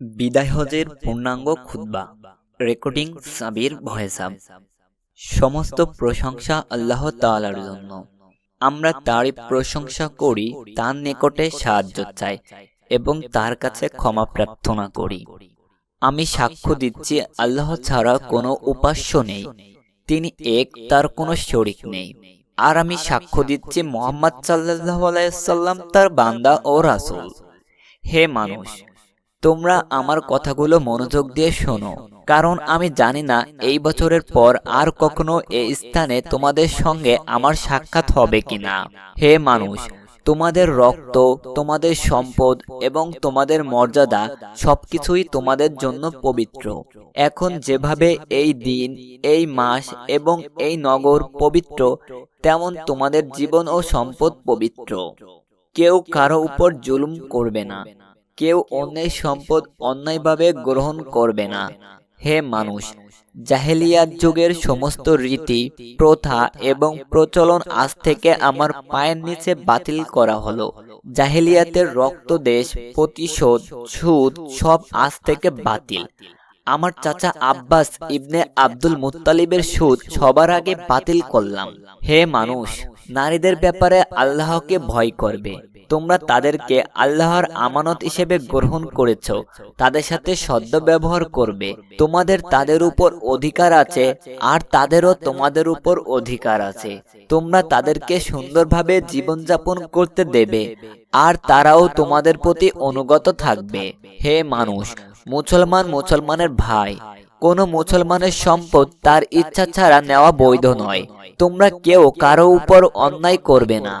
বিদায় হজের পূর্ণাঙ্গ খুতবা। রেকর্ডিং সাবির ভয়েসাব। সমস্ত প্রশংসা আল্লাহ তাআলার জন্য। আমরা তারই প্রশংসা করি, তার নিকটে সাহায্য চাই এবং তার কাছে ক্ষমা প্রার্থনা করি। আমি সাক্ষ্য দিচ্ছি, আল্লাহ ছাড়া কোনো উপাস্য নেই। তিনি এক, তার কোনো শরিক নেই। আর আমি সাক্ষ্য দিচ্ছি, মোহাম্মদ সাল্লাহ আলাইসাল্লাম তার বান্দা ও রাসুল। হে মানুষ তোমরা আমার কথাগুলো মনোযোগ দিয়ে শোনো। কারণ আমি জানি না, এই বছরের পর আর কখনো এই স্থানে তোমাদের সঙ্গে আমার সাক্ষাৎ হবে কিনা। হে মানুষ, তোমাদের রক্ত, তোমাদের সম্পদ এবং তোমাদের মর্যাদা সবকিছুই তোমাদের জন্য পবিত্র। এখন যেভাবে এই দিন, এই মাস এবং এই নগর পবিত্র, তেমন তোমাদের জীবন ও সম্পদ পবিত্র। কেউ কারও উপর জুলুম করবে না। কেউ অন্যের সম্পদ অন্যায়ভাবে গ্রহণ করবে না। হে মানুষ জাহেলিয়াত যুগের সমস্ত রীতি প্রথা এবং প্রচলন আজ থেকে আমার পায়ের নিচে বাতিল করা হলো। জাহেলিয়াতের রক্তদেশ প্রতিশোধ সুদ সব আজ থেকে বাতিল। আমার চাচা আব্বাস ইবনে আব্দুল মুত্তালিবের সুদ সবার আগে বাতিল করলাম। হে মানুষ নারীদের ব্যাপারে আল্লাহকে ভয় করবে। তোমরা তাদেরকে আল্লাহর আমানত হিসেবে গ্রহণ করেছ, তাদের সাথে সদ্য ব্যবহার করবে। তোমাদের তাদের উপর অধিকার আছে, আর তাদেরও তোমাদের উপর অধিকার আছে। তোমরা তাদেরকে সুন্দরভাবে জীবনযাপন করতে দেবে, আর তারাও তোমাদের প্রতি অনুগত থাকবে। হে মানুষ, মুসলমান মুসলমানের ভাই, কোনো মুসলমানের সম্পদ তার ইচ্ছা ছাড়া নেওয়া বৈধ নয়। তোমরা কেউ কারও উপর অন্যায় করবে না।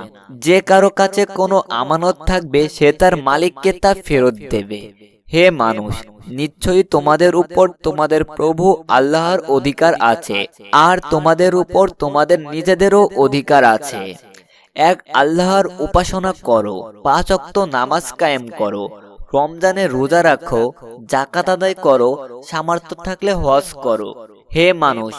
যে কারও কাছে কোনো আমানত থাকবে, সে তার মালিককে তা ফেরত দেবে। হে মানুষ, নিশ্চয়ই তোমাদের উপর তোমাদের প্রভু আল্লাহর অধিকার আছে, আর তোমাদের উপর তোমাদের নিজেদেরও অধিকার আছে। এক আল্লাহর উপাসনা করো, পাঁচ অক্ত নামাজ কায়েম করো, রমজানে রোজা রাখো জাকাত আদায় করো, সামর্থ্য থাকলে হজ করো। হে মানুষ